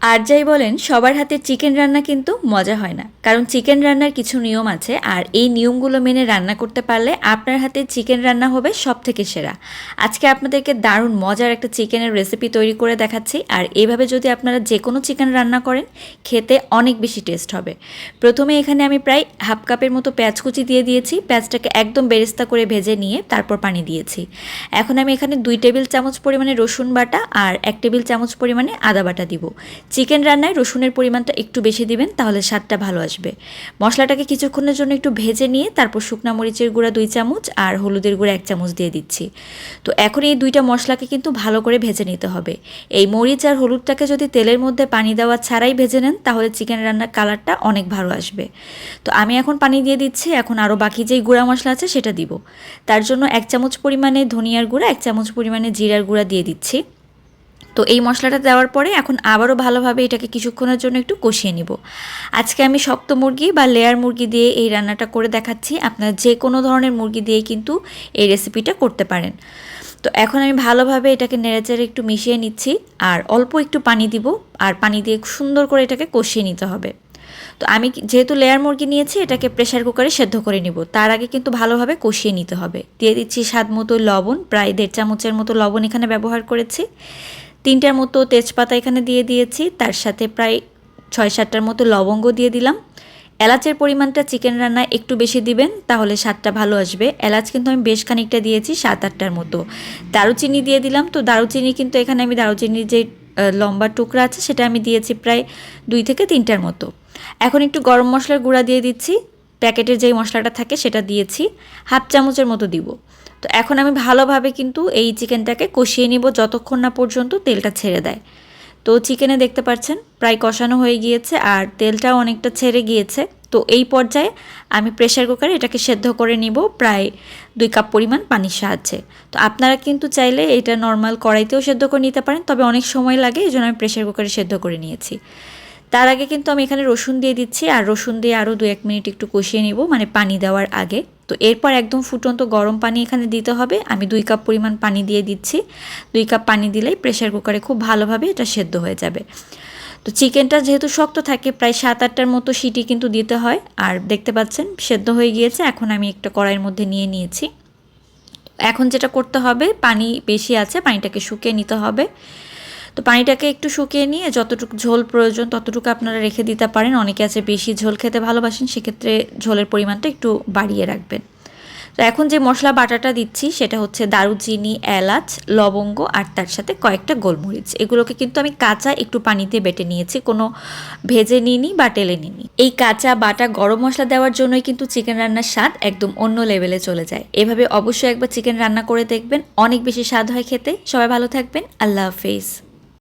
আর যাই বলেন, সবার হাতে চিকেন রান্না কিন্তু মজা হয় না। কারণ চিকেন রান্নার কিছু নিয়ম আছে, আর এই নিয়মগুলো মেনে রান্না করতে পারলে আপনার হাতে চিকেন রান্না হবে সব থেকে সেরা। আজকে আপনাদেরকে দারুণ মজার একটা চিকেনের রেসিপি তৈরি করে দেখাচ্ছি, আর এইভাবে যদি আপনারা যে কোনো চিকেন রান্না করেন, খেতে অনেক বেশি টেস্ট হবে। প্রথমে এখানে আমি প্রায় হাফ কাপের মতো পেঁয়াজ কুচি দিয়ে দিয়েছি, পেঁয়াজটাকে একদম বেরেস্তা করে ভেজে নিয়ে তারপর পানি দিয়েছি। এখন আমি এখানে দুই টেবিল চামচ পরিমাণে রসুন বাটা আর এক টেবিল চামচ পরিমাণে আদা বাটা দিব। চিকেন রান্নায় রসুনের পরিমাণটা একটু বেশি দিবেন, তাহলে স্বাদটা ভালো আসবে। মশলাটাকে কিছুক্ষণের জন্য একটু ভেজে নিয়ে, তারপর শুকনা মরিচের গুঁড়া দুই চামচ আর হলুদের গুঁড়া এক চামচ দিয়ে দিচ্ছি। তো এখন এই দুইটা মশলাকে কিন্তু ভালো করে ভেজে নিতে হবে। এই মরিচ আর হলুদটাকে যদি তেলের মধ্যে পানি দেওয়া ছাড়াই ভেজে নেন, তাহলে চিকেন রান্নার কালারটা অনেক ভালো আসবে। তো আমি এখন পানি দিয়ে দিচ্ছি, এখন আরও বাকি যেই গুঁড়া মশলা আছে সেটা দিব। তার জন্য এক চামচ পরিমাণে ধনিয়ার গুঁড়া, এক চামচ পরিমাণে জিরার গুঁড়া দিয়ে দিচ্ছি। তো এই মশলাটা দেওয়ার পরে এখন আবারও ভালোভাবে এটাকে কিছুক্ষণের জন্য একটু কষিয়ে নিব। আজকে আমি শক্ত মুরগি বা লেয়ার মুরগি দিয়ে এই রান্নাটা করে দেখাচ্ছি। আপনার যে কোনো ধরনের মুরগি দিয়ে কিন্তু এই রেসিপিটা করতে পারেন। তো এখন আমি ভালোভাবে এটাকে নেড়েচেড়ে একটু মিশিয়ে নিচ্ছি আর অল্প একটু পানি দিব আর পানি দিয়ে সুন্দর করে এটাকে কষিয়ে নিতে হবে। তো আমি যেহেতু লেয়ার মুরগি নিয়েছি, এটাকে প্রেশার কুকারে সেদ্ধ করে নিব। তার আগে কিন্তু ভালোভাবে কষিয়ে নিতে হবে। দিয়ে দিচ্ছি স্বাদ মতো লবণ, প্রায় দেড় চামচের মতো লবণ এখানে ব্যবহার করেছি। তিনটার মতো তেজপাতা এখানে দিয়ে দিয়েছি, তার সাথে প্রায় ছয় সাতটার মতো লবঙ্গ দিয়ে দিলাম। এলাচের পরিমাণটা চিকেন রান্নায় একটু বেশি দিবেন, তাহলে স্বাদটা ভালো আসবে। এলাচ কিন্তু আমি বেশ খানিকটা দিয়েছি, সাত আটটার মতো। দারুচিনি দিয়ে দিলাম, তো দারুচিনি কিন্তু এখানে আমি দারুচিনির যে লম্বা টুকরা আছে, সেটা আমি দিয়েছি প্রায় দুই থেকে তিনটার মতো। এখন একটু গরম মশলার গুঁড়া দিয়ে দিচ্ছি, প্যাকেটের যেই মশলাটা থাকে সেটা দিয়েছি, হাফ চামচের মতো দিব। তো এখন আমি ভালোভাবে কিন্তু এই চিকেনটাকে কষিয়ে নিব যতক্ষণ না পর্যন্ত তেলটা ছেড়ে দেয়। তো চিকেনে দেখতে পাচ্ছেন প্রায় কষানো হয়ে গিয়েছে আর তেলটাও অনেকটা ছেড়ে গিয়েছে। তো এই পর্যায়ে আমি প্রেশার কুকারে এটাকে সেদ্ধ করে নিব প্রায় দুই কাপ পরিমাণ পানির সাহায্যে। তো আপনারা কিন্তু চাইলে এটা নর্মাল কড়াইতেও সেদ্ধ করে নিতে পারেন, তবে অনেক সময় লাগে এই জন্য আমি প্রেশার কুকারে সেদ্ধ করে নিয়েছি। তার আগে কিন্তু আমি এখানে রসুন দিয়ে দিচ্ছি, আর রসুন দিয়ে আরও দু এক মিনিট একটু কষিয়ে নিব মানে পানি দেওয়ার আগে। তো এরপর একদম ফুটন্ত গরম পানি এখানে দিতে হবে। আমি দুই কাপ পরিমাণ পানি দিয়ে দিচ্ছি। দুই কাপ পানি দিলেই প্রেশার কুকারে খুব ভালোভাবে এটা সেদ্ধ হয়ে যাবে। তো চিকেনটা যেহেতু শক্ত থাকে, প্রায় সাত আটটার মতো সিটি কিন্তু দিতে হয়। আর দেখতে পাচ্ছেন, সেদ্ধ হয়ে গিয়েছে। এখন আমি একটা কড়াইয়ের মধ্যে নিয়ে নিয়েছি। এখন যেটা করতে হবে, পানি বেশি আছে, পানিটাকে শুকিয়ে নিতে হবে। তো পানিটাকে একটু শুকিয়ে নিয়ে যতটুকু ঝোল প্রয়োজন ততটুকু আপনারা রেখে দিতে পারেন। অনেকে আছে বেশি ঝোল খেতে ভালোবাসেন, সেক্ষেত্রে ঝোলের পরিমাণটা একটু বাড়িয়ে রাখবেন। তো এখন যে মশলা বাটাটা দিচ্ছি সেটা হচ্ছে দারুচিনি, এলাচ, লবঙ্গ আর তার সাথে কয়েকটা গোলমরিচ। এগুলোকে কিন্তু আমি কাঁচা একটু পানিতে বেটে নিয়েছি, কোনো ভেজে নিইনি বা টেলে নিইনি। এই কাঁচা বাটা গরম মশলা দেওয়ার জন্যই কিন্তু চিকেন রান্নার স্বাদ একদম অন্য লেভেলে চলে যায়। এভাবে অবশ্যই একবার চিকেন রান্না করে দেখবেন, অনেক বেশি স্বাদ হয় খেতে। সবাই ভালো থাকবেন, আল্লাহ হাফেজ।